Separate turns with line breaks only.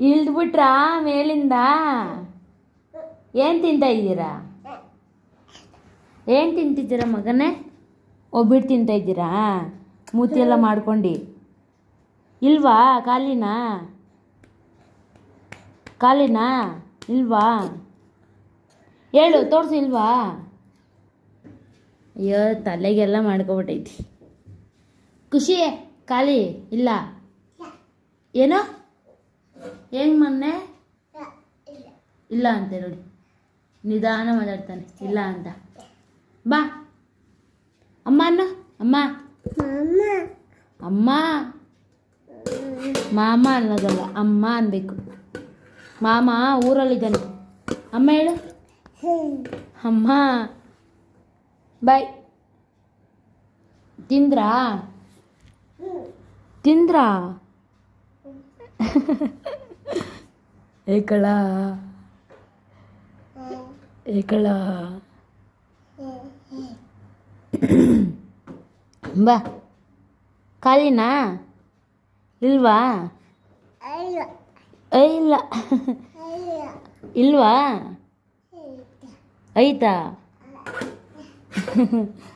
ಇಳ್ದ್ಬಿಟ್ರಾ ಮೇಲಿಂದ? ಏನು ತಿಂತ ಇದ್ದೀರಾ? ಏನು ತಿಂತಿದ್ದೀರಾ ಮಗನೇ? ಒಬ್ಬಿಟ್ಟು ತಿಂತ ಇದ್ದೀರಾ? ಮೂತಿ ಎಲ್ಲ ಮಾಡ್ಕೊಂಡು. ಇಲ್ವಾ ಕಾಲಿನ? ಕಾಲಿನ? ಇಲ್ವಾ? ಹೇಳು, ತೋರಿಸು ಇಲ್ವಾ? ಅಯ್ಯೋ, ತಲೆಗೆಲ್ಲ ಮಾಡ್ಕೊಬಿಟ್ಟೈತಿ. ಖುಷಿ, ಖಾಲಿ, ಇಲ್ಲ. ಏನು? ಹೆಂಗ್ ಮೊನ್ನೆ? ಇಲ್ಲ ಅಂತೆ ನೋಡಿ ನಿಧಾನ ಮಾತಾಡ್ತಾನೆ, ಇಲ್ಲ ಅಂತ. ಬಾ. ಅಮ್ಮ ಅನ್ನ? ಅಮ್ಮ. ಅಮ್ಮ. ಮಾಮ ಅನ್ನೋದಲ್ಲ, ಅಮ್ಮ ಅನ್ಬೇಕು. ಮಾಮ ಊರಲ್ಲಿದ್ದಾನೆ. ಅಮ್ಮ ಹೇಳು. ಅಮ್ಮ. ಬಾಯ್. ತಿಂದ್ರಾ? ತಿಂದ್ರಾ ಏಕಳ. ಏಕಳ. ಬಾ. ಖಾಲಿನಾ? ಇಲ್ವಾ? ಇಲ್ಲ. ಇಲ್ವಾ? ಐತಾ?